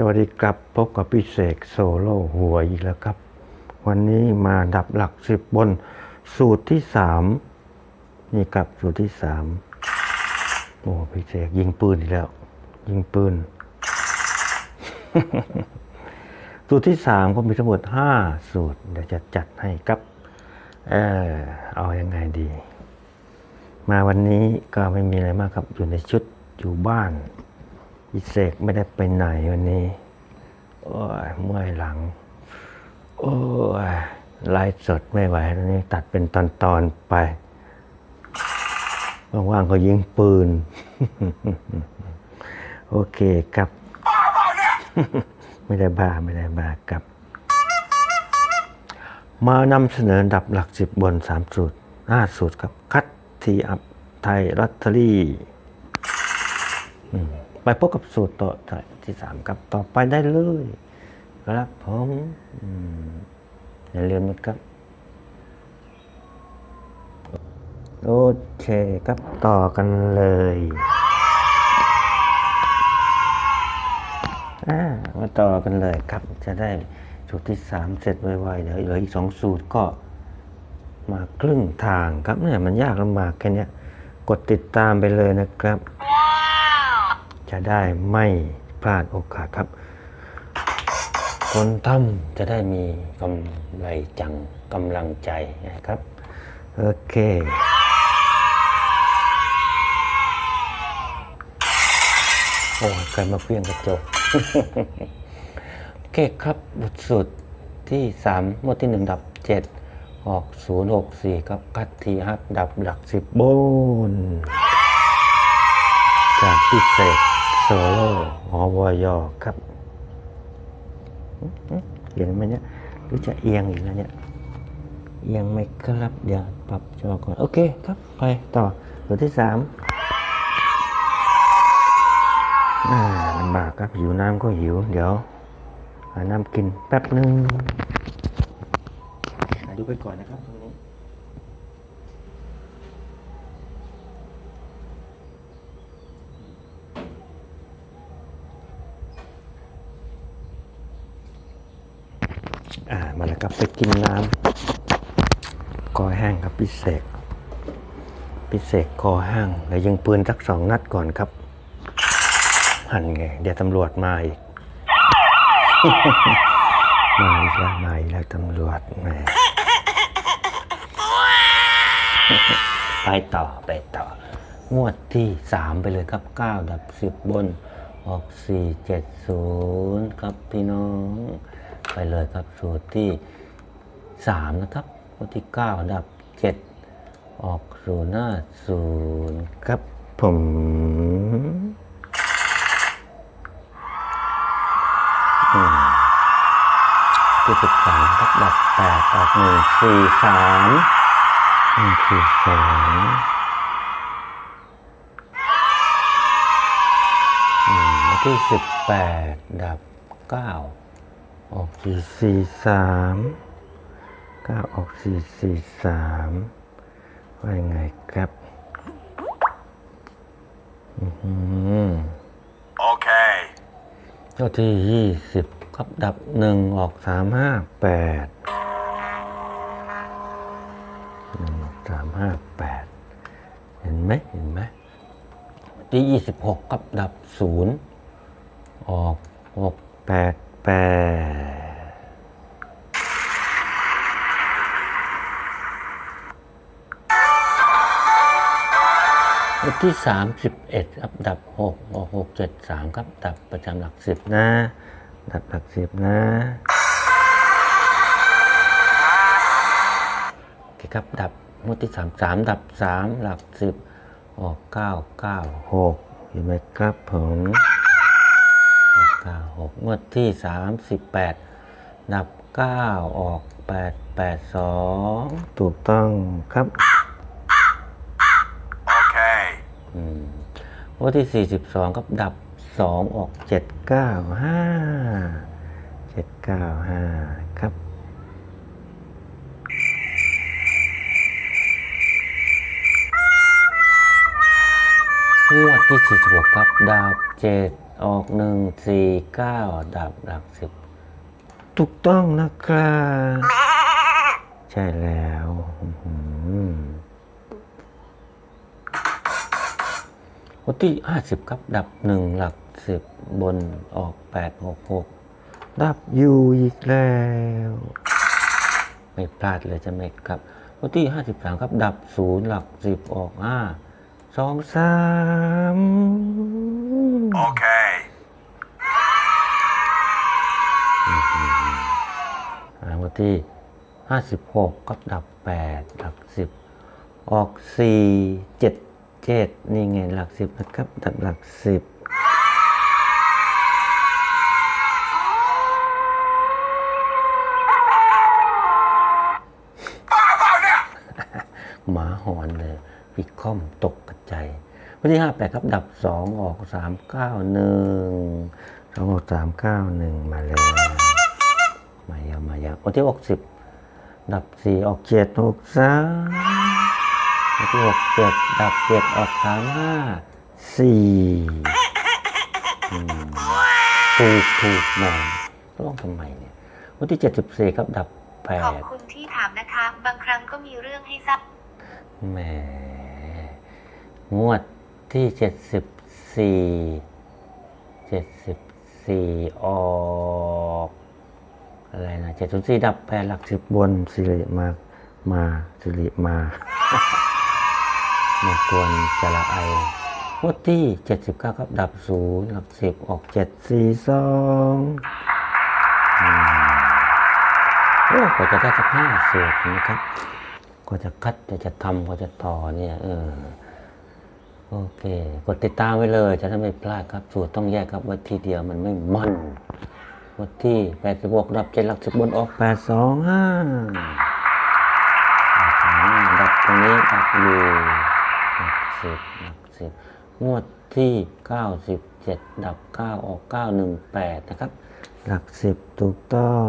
สวัสดีครับพบกับพี่เสกโซโล่หัวอีกแล้วครับ วันนี้มาดับหลักสิบบนสูตรที่สามนี่ครับสูตรที่สามโอ้พี่เสกยิงปืนอีกแล้ว ยิงปืน สูตรที่สามก็มีทั้งหมดห้าสูตร เดี๋ยวจะจัดให้ครับเออเอายังไงดี มาวันนี้ก็ไม่มีอะไรมากครับอยู่ในชุดอยู่บ้าน พิเศษไม่ได้ไปไหนวันนี้ โอ้ยเมื่อยหลัง โอ้ยไลฟ์สดไม่ไหวแล้วนี่ตัดเป็นตอนๆไป ว่างๆก็ยิงปืน โอเคครับไม่ได้บ้าไม่ได้บ้าครับ มานำเสนอดับหลักสิบบนสามสูตรห้าสูตรครับ คัดทีอัพไทยลอตเตอรี่ ไปพบกับสูตรต่อที่สามครับต่อไปได้เลยครับผมอย่าลืมนะครับ โอเคครับต่อกันเลยอ่ามาต่อกันเลยครับ จะได้สูตรที่สามเสร็จไวๆเดี๋ยวเหลืออีกสองสูตรก็มาครึ่งทางครับเนี่ยมันยากลำบากแค่เนี้ยกดติดตามไปเลยนะครับ จะได้ไม่พลาดโอกาสครับ คนทำจะได้มีกำไรจังกำลังใจนะครับ โอเคโอ้ใครมาเพี้ยงกระจก โอเคครับบทสุดที่ 3 หมดที่ 1 ดับ 7 ออก 064 ครับคัดทีฮับดับหลัก 10บน จากพิเศษ โซโล่หอวยอครับเห็นไหมเนี่ยหรือจะเอียงอีกแล้วเนี่ยเอียงไหมครับเดี๋ยวปรับจอก่อน โอเคครับไปต่อตัวที่สามลำบากครับหิวน้ำก็หิว เดี๋ยวหาน้ำกินแป๊บนึงดูไปก่อนนะครับตรงนี้ อ่ามาแล้วครับไปกินน้ำคอแห้งครับพิเศษพิเศษคอแห้งแล้วยิงปืนสักสองนัดก่อนครับหันไงเดี๋ยวตำรวจมาอีก มาอีกแล้วมาอีกแล้วตำรวจแหมไปต่อไปต่องวดที่สามไปเลยครับเก้าดับสิบบนออกสี่เจ็ดศูนย์ครับพี่น้อง ไปเลยครับ สูตรที่สามนะครับงวดที่เก้าดับเจ็ดออกศูนย์หน้าศูนย์ครับผมอืมที่สิบสามครับดับแปดออกหนึ่งสี่สามหนึ่งสี่สองอืมวันที่สิบแปดดับเก้า ออกสี่สี่สามเก้าออกสี่สี่สามว่ายังไงครับอือหือ Okay. เจ้าที่ยี่สิบครับดับหนึ่งออกสามห้าแปดหนึ่งสามห้าแปดเห็นไหมเห็นไหมที่ยี่สิบหกกับดับศูนย์ออกหกแปด แปดวันที่สามสิบเอ็ดครับดับหกออกหกเจ็ดสามครับ ดับประจำหลักสิบนะ ดับหลักสิบนะโอเคครับ ดับงวดที่สามสามดับสามหลักสิบออกเก้าเก้าหกเห็นไหมครับผม เก้าเก้าหกงวดที่สามสิบแปดดับเก้าออกแปดแปดสองถูกต้องครับ Okay. อืมงวดที่สี่สิบสองครับ ดับสองออกเจ็ดเก้าห้าเจ็ดเก้าห้าครับ งวดที่ 46 ครับดาวเจ็ด ออกหนึ่งสี่เก้าดับหลักสิบถูกต้องนะครับใช่แล้วอื้อหือวันที่ห้าสิบครับ ดับหนึ่งหลักสิบบนออกแปดหกหกดับอยู่อีกแล้ว ไม่พลาดเลยจะไหมครับวันที่ห้าสิบสามครับ ดับศูนย์หลักสิบออกห้าสองสาม Okay. รางวัลที่ 56 ก็ดับแปดัสิบออกสี่เจ็ดเจ็ดนี่ไงหลักสิบนะครับ ดับหลักสิบายวันที่ห้าแปดครับ ดับสองออกสามเก้าหนึ่งสองออกสามเก้าหนึ่งมาแล้วมายาวมายาววันที่หกสิบดับสี่ออกเจ็ดหกสามวันที่หกเจ็ดดับเจ็ดออกสามห้าสี่อืมถูกถูกแหมร้องทำไมเนี่ยวันที่เจ็ดสิบสี่ครับ ดับแปขอบดคุณที่ถามนะคะ บางครั้งก็มีเรื่องให้ทราบแหมงวด ที่เจ็ดสิบสี่เจ็ดสิบสี่ออกอะไรนะเจ็ดสิบสี่ดับแปดหลักสิบบนสิริมามาสิริมามากวนจระไองวดที่เจ็ดสิบเก้าครับดับศูนย์หลักสิบออกเจ็ดสี่สองโอ้กว่าจะได้สักห้าสูตรนะครับก็จะคัดก็จะทำก็จะต่อเนี่ยเออ โอเค กดติดตามไว้เลย จะได้ไม่พลาดครับ สูตรต้องแยกครับไว้ทีเดียวมันไม่มันวันที่แปดสิบหกดับเจ็ดหลักสิบบนออกแปดสองห้าดับตรงนี้ดับอยู่หลักสิบหลักสิบงวดที่เก้าสิบเจ็ดดับเก้าออกเก้าหนึ่งแปดนะครับ หลักสิบถูกต้อง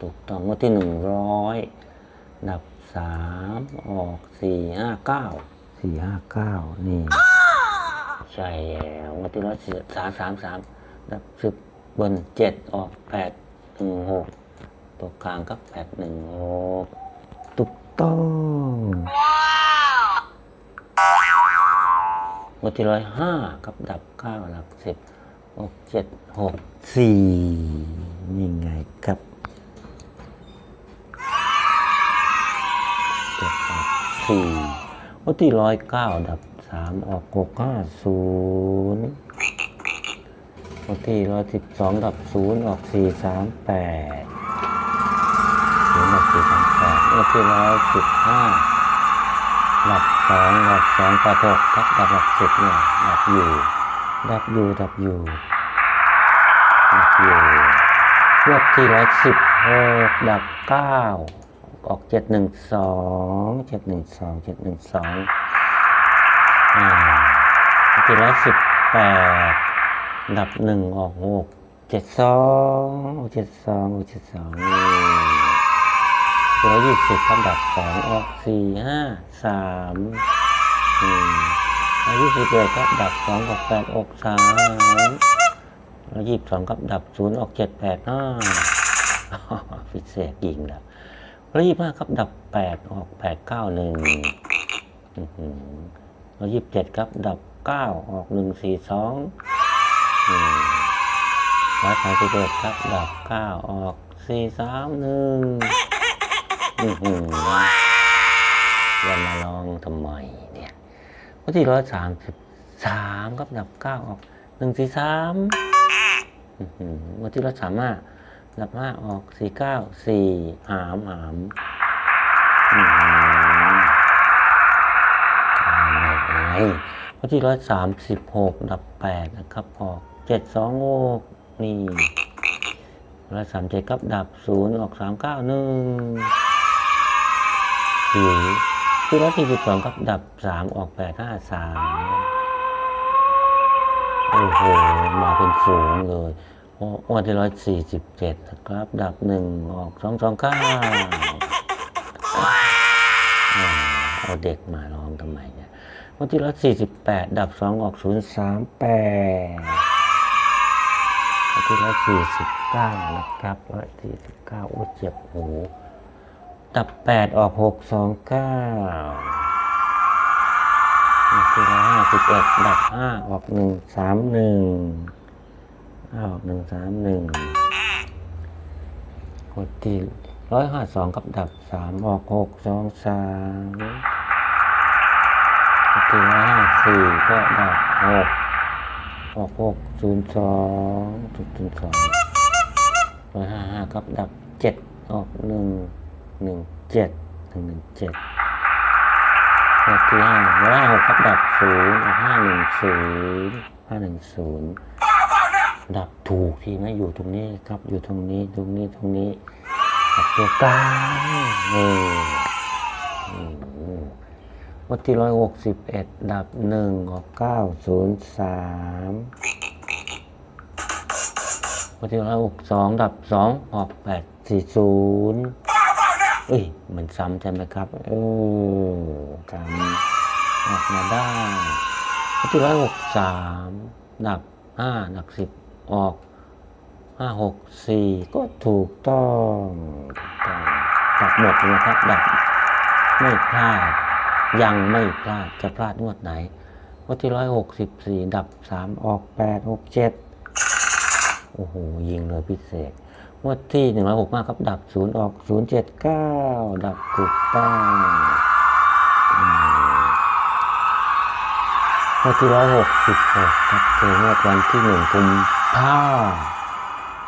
ถูกต้องงวดที่หนึ่งร้อยดับสามออกสี่ห้าเก้า สี่ห้าเก้านี่ ใช่แล้วงวดที่ร้อยสามสามสามดับสิบบนเจ็ดออกแปดหนึ่งหกตัวกลางก็แปดหนึ่งหกถูกต้องงวดที่ร้อยห้ากับดับเก้าหลักสิบออกเจ็ดหกสี่นี่ไงครับเจ็ดออกสี่ วันที่ร้อยเก้าดับสามออกหกห้าศูนย์วันที่ร้อยสิบสองดับศูนย์ออกสี่สามแปดศูนย์ดับสี่สามแปดวันที่ร้อยสิบห้าดับสองดับสองแปดหกครับดับหลักสิบเนี่ยดับอยู่ดับอยู่ดับอยู่ดับอยู่รอบที่ร้อยสิบหกดับเก้า ออกเจ็ดหนึ่งสองเจ็ดหนึ่งสองเจ็ดหนึ่งสองอ่าเจ็ดร้อยสิบแปดดับหนึ่งออกหกเจ็ดสองเจ็ดสองเจ็ดสองเจ็ดร้อยยี่สิบครับดับสองออกสี่ห้าสามอืมร้อยยี่สิบเอ็ดครับดับสองออกแปดออกสามร้อยยี่สิบสองครับดับศูนย์ออกเจ็ดแปดห้าพิเศษยิงแล้ว ร้อยยี่ห้าครับ ดับแปดออกแปดเก้าหนึ่งร้อยยี่สิบเจ็ดครับ ดับเก้าออกหนึ่งสี่สองร้อยสามสิบเอ็ดครับ ดับเก้าออกสี่สามหนึ่งอย่ามาลองทำไมเนี่ยวันที่ร้อยสามสิบสามครับ ดับเก้าออกหนึ่งสี่สามวันที่ร้อยสามห้า ดับห้าออกสี่เก้าสี่หามหามอืมอะไรวันที่ร้อยสามสิบหกดับแปดนะครับ ออกเจ็ดสองหกนี่ร้อยสามเจ็ดครับดับศูนย์ออกสามเก้าหนึ่งหรือที่ร้อยสี่สิบสองครับดับสามออกแปดห้าสามโอ้โห มาเป็นฝูงเลย โอ้วันที่ร้อยสี่สิบเจ็ดนะครับ ดับหนึ่งออกสองสองเก้าเอาเด็กมาร้องทำไมเนี่ยวันที่ร้อยสี่สิบแปดดับสองออกศูนย์สามแปดวันที่ร้อยสี่สิบเก้านะครับร้อยสี่สิบเก้าโอ้เจ็บหูดับแปดออกหกสองเก้าวันที่ร้อยห้าสิบเอ็ดดับห้าออกหนึ่งสามหนึ่ง ออกหนึ่งสามหนึ่งวันที่ร้อยห้าสองกับดับสามออกหกสองสามทีละห้าสี่ก็ดับหกออกหกศูนย์สองศูนย์ศูนย์สองร้อยห้าห้าครับดับเจ็ดออกหนึ่งหนึ่งเจ็ดหนึ่งหนึ่งเจ็ดเลขที่ห้าร้อยห้าหกครับดับศูนย์ห้าหนึ่งศูนย์ห้าหนึ่งศูนย์ ดับถูกที่ไม่อยู่ตรงนี้ครับ อยู่ตรงนี้ตรงนี้ตรงนี้ตัวกลางนี่อืมวันที่ร้อยหกสิบเอ็ดดับหนึ่งออกเก้าศูนย์สามวันที่ร้อยหกสองดับสองออกแปดสี่ศูนย์เอ้ยมันซ้ำใช่ไหมครับ เออซ้ำออกมาได้วันที่ร้อยหกสามดับห้าดับสิบ ออกห้าหกสี่ก็ถูกต้องดับหมดเลยนะครับดับไม่พลาด ยังไม่พลาดจะพลาดงวดไหนงวดที่ร้อยหกสิบสี่ดับสามออกแปดหกเจ็ดโอ้โห ยิงเลยพิเศษงวดที่หนึ่งร้อยหกมากครับ ดับศูนย์ออกศูนย์เจ็ดเก้าดับถูกต้องอืมงวดที่ร้อยหกสิบหกครับคืองวดวันที่หนึ่งกุมภา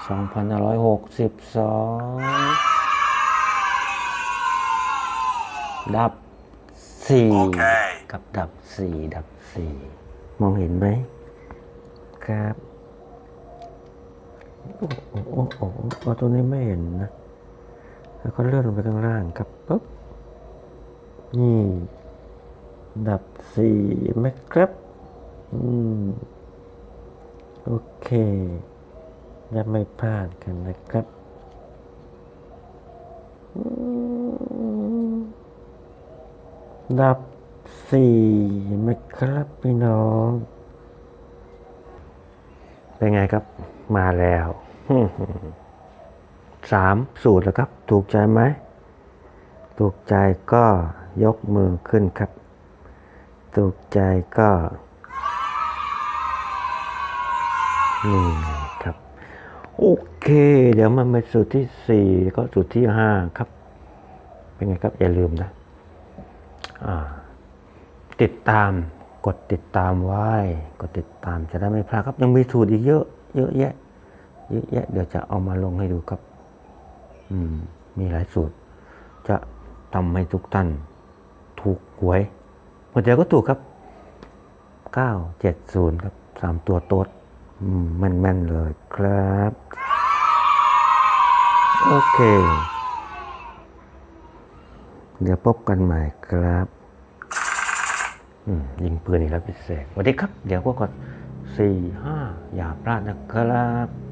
สองพันร้อยหกสิบสองดับสี่โอเคกับดับสี่ดับสี่มองเห็นไหมครับโอ้โอ้โอ้โอ้โอ้ตัวนี้ไม่เห็นนะ แล้วก็เลื่อนลงไปข้างล่างครับปุ๊บนี่ดับสี่ไหมครับอืมโอเค จะไม่พลาดกันนะครับดับสี่ไหมครับพี่น้อง เป็นไงครับ มาแล้วสามสูตรแล้วครับ ถูกใจไหม ถูกใจก็ยกมือขึ้นครับ ถูกใจก็ นี่ครับ โอเค เดี๋ยวมันไปสูตรที่สี่แล้วก็สูตรที่ห้าครับ เป็นไงครับ อย่าลืมนะติดตามกดติดตามไว้ กดติดตามจะได้ไม่พลาดครับ ยังมีสูตรอีกเยอะ เยอะแยะ เยอะแยะ เดี๋ยวจะเอามาลงให้ดูครับ อืม มีหลายสูตร จะทำให้ทุกท่านถูกหวยหมดเดียวก็ถูกครับเก้าเจ็ดศูนย์ครับสามตัวโต๊ด อืมแม่นๆเลยครับ โอเค เดี๋ยวพบกันใหม่ครับยิงปืนอีกแล้วพิเศษสวัสดีครับ เดี๋ยวพวกกดสี่ห้าอย่าพลาดนะครับ